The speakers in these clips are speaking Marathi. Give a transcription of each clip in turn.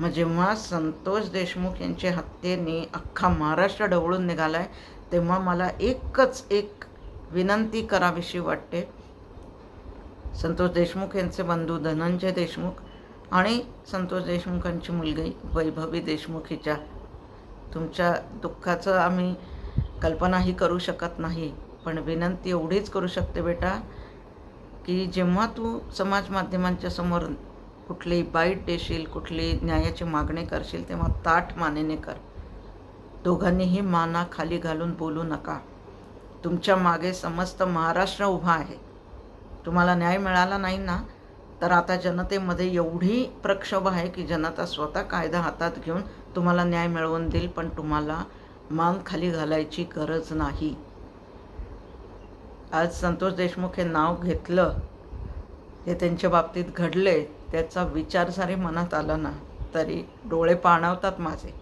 मग जेव्हा संतोष देशमुख यांच्या हत्येने अख्खा महाराष्ट्र ढवळून निघाला आहे तेव्हा मला एकच एक विनंती करावीशी वाटते. संतोष देशमुख यांचे बंधू धनंजय देशमुख आणि संतोष देशमुखांची मुलगी वैभवी देशमुख हिच्या. तुमच्या दुःखाचं आम्ही कल्पनाही करू शकत नाही पण विनंती एवढीच करू शकते बेटा की जेव्हा तू समाज माध्यमांच्या समोर कुठली बाईट देशील कुठली न्यायाची मागणी करशील तेव्हा ताठ मानेने कर. दोघांनीही माना खाली घालून बोलू नका. तुमच्या मागे समस्त महाराष्ट्र उभा आहे. तुम्हाला न्याय मिळाला नाही ना? तर आता जनतेमध्ये एवढी प्रक्षोभ आहे की जनता स्वतः कायदा हातात घेऊन तुम्हाला न्याय मिळवून देईल पण तुम्हाला मान खाली घालायची गरज नाही. आज संतोष देशमुख हे नाव घेतलं हे त्यांच्या बाबतीत घडले त्याचा विचार जरी मनात आला ना तरी डोळे पाणावतात माझे.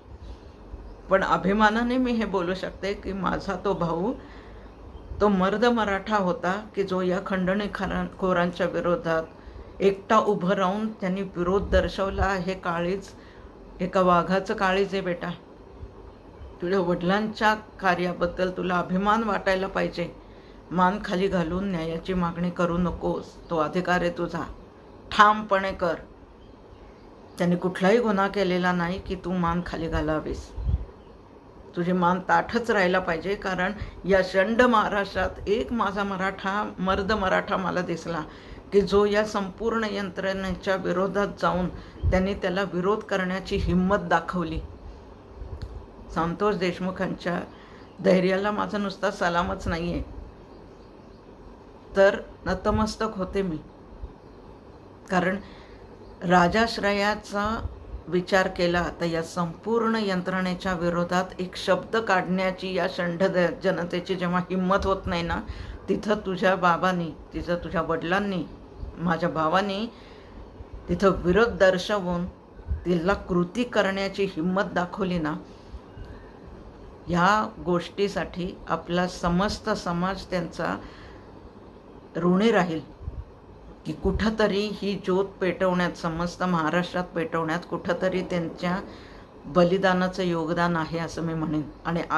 पण अभिमानाने मी हे बोलू शकते की माझा तो भाऊ तो मर्द मराठा होता की जो या खंडणी खोरांच्या विरोधात एकटा उभं राहून त्यांनी विरोध दर्शवला हे काळीज एका वाघाचं काळीज आहे बेटा. तुझ्या वडिलांच्या कार्याबद्दल तुला अभिमान वाटायला पाहिजे. मान खाली घालून न्यायाची मागणी करू नकोस तो अधिकार आहे तुझा. ठामपणे कर. त्यांनी कुठलाही गुन्हा केलेला नाही की तू मान खाली घालावीस. तुझी मान ताठच राहायला पाहिजे कारण या शंड महाराष्ट्रात एक माझा मराठा मर्द मराठा मला दिसला की जो या संपूर्ण यंत्रणेच्या विरोधात जाऊन त्यांनी त्याला विरोध करण्याची हिंमत दाखवली. संतोष देशमुखांच्या धैर्याला माझा नुसता सलामच नाही आहे तर नतमस्तक होते मी. कारण राजाश्रयाचा विचार केला तर या संपूर्ण यंत्रणेच्या विरोधात एक शब्द काढण्याची या षंढ द- जनतेची जेव्हा हिंमत होत नाही ना तिथं तुझ्या बाबांनी तिथं तुझ्या वडिलांनी माझ्या भावानी तिथं विरोध दर्शवून तिला कृती करण्याची हिंमत दाखवली ना ह्या गोष्टीसाठी आपला समस्त समाज त्यांचा ऋणी राहील. की कुठंतरी ही ज्योत पेटवण्यात समस्त महाराष्ट्रात पेटवण्यात कुठंतरी त्यांच्या बलिदानाचं योगदान आहे असं मी म्हणेन. आणि आज